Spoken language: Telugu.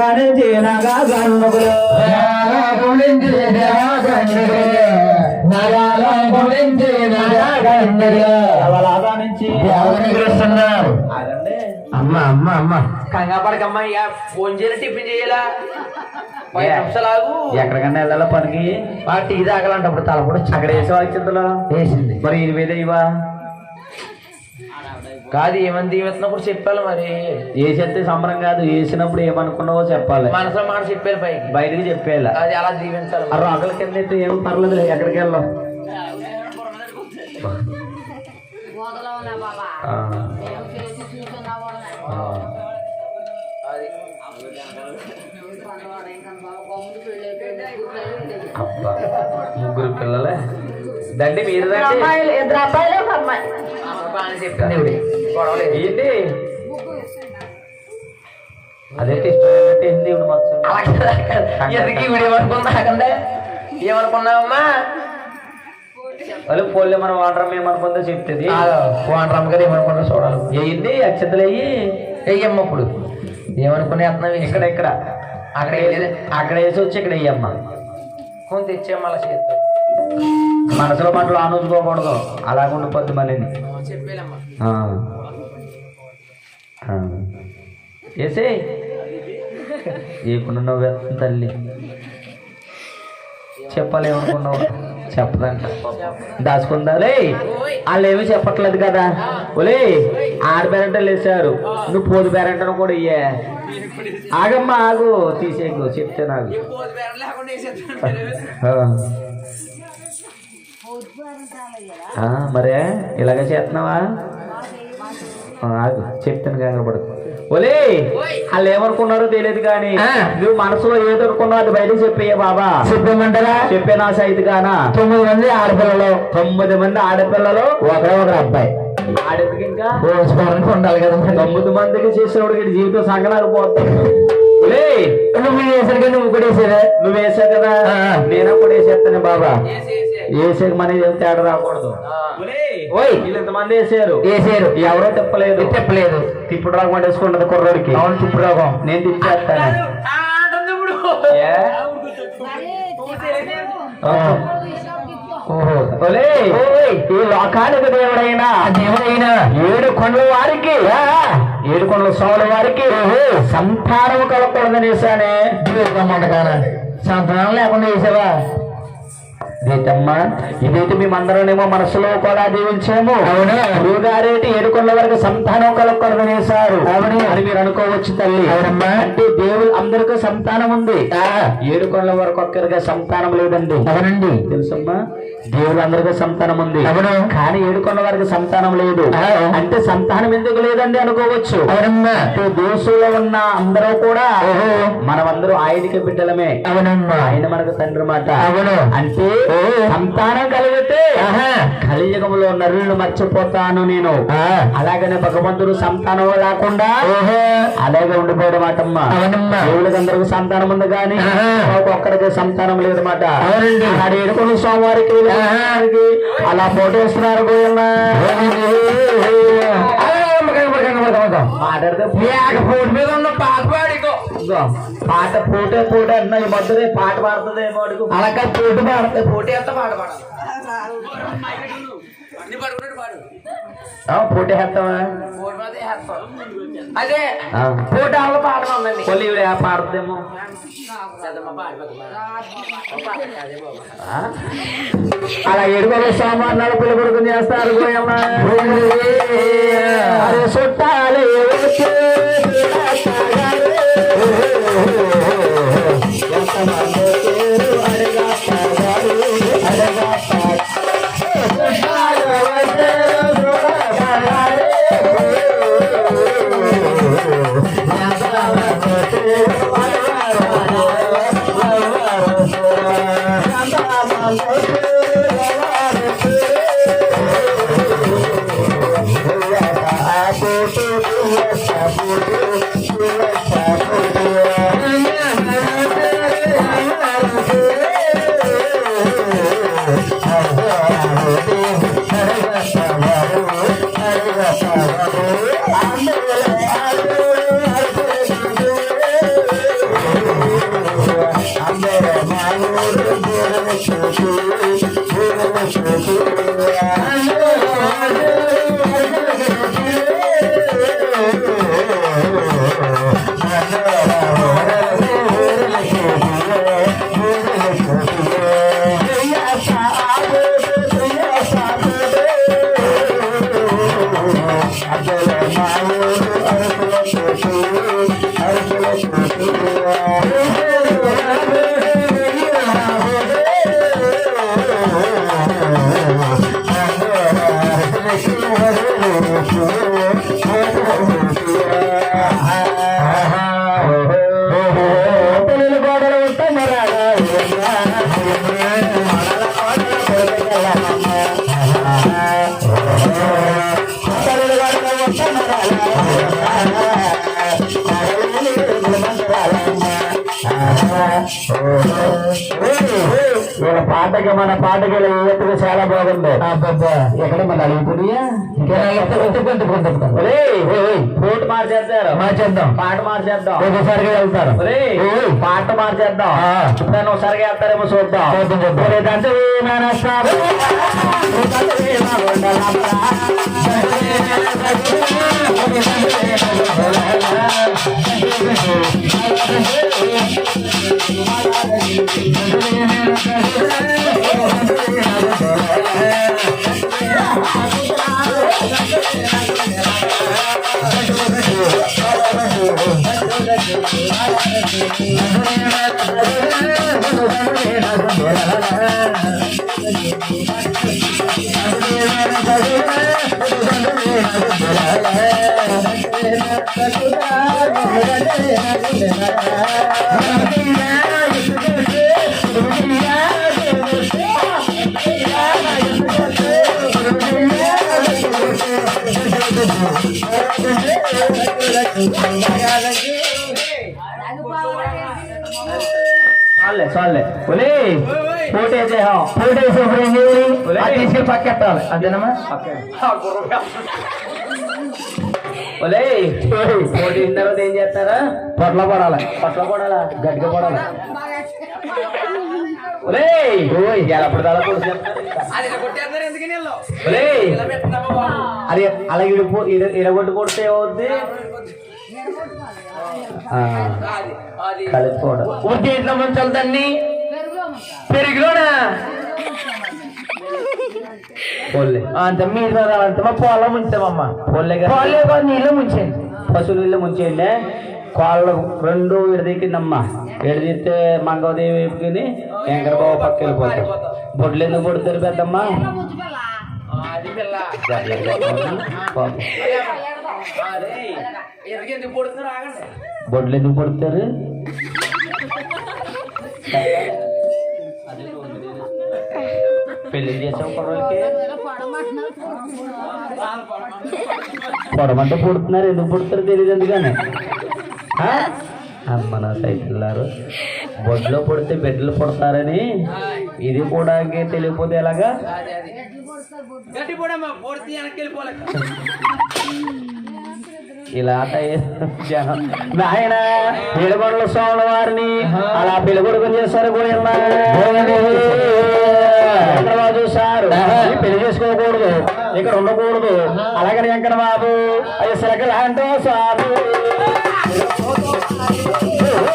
గణించి నగా గన్నుకులు నుంచి. అమ్మ ఇక ఫోన్ చేయాలి టిఫిన్ చేయాలా? ఎక్కడికన్నా వెళ్ళాలా పనికి? ఆ టీ తాగాలంటే అప్పుడు తలపడి అక్కడ వేసే వచ్చిందులో వేసింది. మరి ఇది మీద ఇవా కాదు ఏమని దీవెత్తినప్పుడు చెప్పాలి మరి? వేసేస్తే సంబరం కాదు వేసినప్పుడు ఏమనుకున్నావో చెప్పాలి. మనసులో మాట చెప్పాలి పైకి. బయటికి చెప్పేయాలి. అది అలా దీవించాలి. ఆ రోకల కింద అయితే ఏం పర్లేదు ఎక్కడికి వెళ్ళాం? ముగ్గురు పిల్లలే. దండి మీరు ఇద్దరు అబ్బాయిలు ఒక అమ్మాయి. అమ్మ బాగానే చెప్పింది ఇవిడి గొడవలేదు ఏంటి అదేంటి ఇష్టం ఏంటంటే ఏంది ఇప్పుడు మొత్తం ఎందుకు ఇవిడు ఏమనుకున్నా నాకంటే ఏమనుకున్నావమ్మా? వాళ్ళు పోలే మనం వాడరం ఏమనుకుందో చెప్తుంది వాండ్రమ్మ గారు ఏమనుకున్నా చూడాలి. ఏంది అక్షతలు అయ్యి? వెయ్యమ్మ ఇప్పుడు. ఏమనుకునే అర్థం ఇక్కడ ఇక్కడ. అక్కడ అక్కడ వేసి వచ్చి ఇక్కడ వేయమ్మ. కొంత తెచ్చే మళ్ళీ చేస్తాం మనసులో మాటలు ఆలోచుకోకూడదు అలాగ ఉండిపోద్ది వేసే ఏకుండా నువ్వు వెళ్తుంది తల్లి. చెప్పాలి ఏమనుకున్నావు చెప్పదంట. దాచుకుందాలే. వాళ్ళు ఏమీ చెప్పట్లేదు కదా. ఒలే ఆడ పేరెంటలు వేసారు నువ్వు పోదు పేరెంటను కూడా ఇయ్యే. ఆగమ్మా ఆగు. తీసేకు చెప్తే నాకు. మరే ఇలాగే చేస్తున్నావా? ఆగు చెప్తాను కంగారు పడకు. ఒలే వాళ్ళు ఏమనుకున్నారో తెలియదు కానీ. నువ్వు మనసులో ఏదనుకున్నావు అది బయట చెప్పేయ బాబా. చెప్పమంటారా? చెప్పేనా సైతు గానా? తొమ్మిది మంది ఆడపిల్లలు. తొమ్మిది మంది ఆడపిల్లలు? ఒకరే ఒక అబ్బాయి. ఆడపిల్లకి ఇంకా? ఉండాలి కదా. తొమ్మిది మందికి చేసినప్పుడు జీవితం సంగనాలు ఒలే నువ్వు చేసరికి నువ్వు కూడా నువ్వు వేసావు కదా. నేను కూడా వేసేస్తాను బాబా. వేసే మన తేడా రాకూడదు. ఓయ్. వీళ్ళు ఇంతమంది వేసారు? వేసారు. ఎవరో తిప్పలేదు. చెప్పలేదు తిప్పుడు రాగం పట్టేసుకుంటది కుర్రోడికి. అవును తిప్పుడు రోగం. నేను తిప్పేస్తాను. ఈ లోకానికి దేవుడైనా దేవుడైనా. ఏడు కొండల వారికి ఏడుకొండల సోల వారికి సంతానం కలగకూడదనేసానే. రమ్మంటగానా సంతానం లేకుండా వేసావా? ఇదేంటమ్మా ఇదైతే మేమందరమేమో మనసులో కూడా దీవించాము. అవును. గురువు గారేటి ఏడుకొండల వరకు సంతానం కలగకూడదనేసారు అవును. అని మీరు అనుకోవచ్చు తల్లి. అవునమ్మా. అంటే దేవుడు అందరికీ సంతానం ఉంది. ఏడుకొండల వరకు ఒక్కరిగా సంతానం లేదండి. అవునండి. తెలుసమ్మా? దేవుడు అందరికీ సంతానం ఉంది. అవును. కానీ ఏడుకొండ వారికి సంతానం లేదు. అంటే సంతానం ఎందుకు లేదండి అనుకోవచ్చు. అవునమ్మా. దేశంలో ఉన్న అందరూ కూడా. మనమందరూ ఆయనకి బిడ్డలమే. అవునమ్మా. ఆయన మనకు తండ్రి మాట. అవును. అంటే సంతానం కలిగితే. కలియుగంలో నరులను మర్చిపోతాను నేను. అలాగనే భగవంతుడు సంతానం లేకుండా ఓహో. అలాగే ఉండిపోవడం మాటమ్మా. దేవుడికి అందరికి సంతానం ఉంది కానీ. ఒక్కొక్కరికి సంతానం లేదు మాట. ఏడుకొని వీళ్ళకి అలా ఫోటో ఇస్తున్నారు గోయమ్మ మాట్లాడితే ఫోన్ మీద ఉన్న పాట పాట పోటే పోటే అన్న ఈ మధ్యనే పాట పాడుతుందేమో అడుగు. అలా పోటీ పాడతాయి. పోటీ అంతా పాట పాడాలి? అన్ని పడుకున్నట్టు పాడు. ఆ, పోటీ వేస్తావా. అదే ఆ. పోటీ ఆవిడ పాట ఉందండి పాడుతుందేమో. బాబా ఆ? అలా ఏడుకొని సామాన్లు పిల్ల కొడుకు చేస్తారు గోయమ్మ. అరే చుట్టాలు పాటకి మన పాటకి ఎత్తుకు చాలా బాగుంది. ఎక్కడ మన అలిగిపోయా కోట్ మార్చేస్తారు. మార్చేద్దాం. పాట మార్చేద్దాం. ఒకసారిగా వెళ్తారు. పాట మార్చేద్దాం. ఎప్పుడైనా ఒకసారిగా వెళ్తారేమో చూద్దాం. లేదంటే చాలే చాలే ఒలే ఫోటో వేసేహం ఫోటో వేసేప్పుడు ఏం చేయాలి అది తీసుకెళ్ళి పక్కెట్టాలి అంతేనమ్మా ఒలే ఫోటో వేసిన తర్వాత ఏం చేస్తారా పొట్ల పడాలి పొట్ల పడాలా గట్టిగా పడాలి ఒలే ఓయ్ ఎలప్పుడు తల పొడి అది ఇలా కొట్టేస్తారు ఎందుకని వీళ్ళు? ఒలే? అది అలా ఇడిపో ఇరగొట్టు కొడితే ఏమవుద్ది ముంచాలి దాన్ని పెరిగిలోనా? పోలే అంత మీరు పొలం ముంచామమ్మా పోలే పోలే నీళ్ళు ముంచేయండి. పశువులు నీళ్ళు ముంచేయండి. కాళ్ళు రెండు విడదీకిందమ్మా విడదీస్తే మంగవదేవి వైపుకి వెంకటబాబు పక్క వెళ్ళిపోతారు బొడ్లు ఎందుకు పొడుతారు పెద్దమ్మా? ఎందుకు ఎందుకు పడుతున్నారు ఆగండి. బొడ్లు ఎందుకు పొడుతారు పెళ్ళి చేసాం పడమంటున్నారు పొడమంటే పుడుతున్నారు ఎందుకు పుడతారు తెలియదు ఎందుకని? ఆ? అమ్మ నా సైకిల్లారు. బొడ్లో పుడితే బిడ్డలు పుడతారని ఇది కూడా తెలియకపోతే ఎలాగా? గట్టి పొడితే వెనక్కి వెళ్ళిపోలేక. ఇలా ఆయన పిలుబడుల స్వామి వారిని అలా పిలుబడుకుని చేశారు కూడా చంద్రబాబు పెళ్ళి చేసుకోకూడదు. ఇక్కడ ఉండకూడదు. అలాగని వెంకట బాబు అయ్యి సిలకలు అంటే సారు.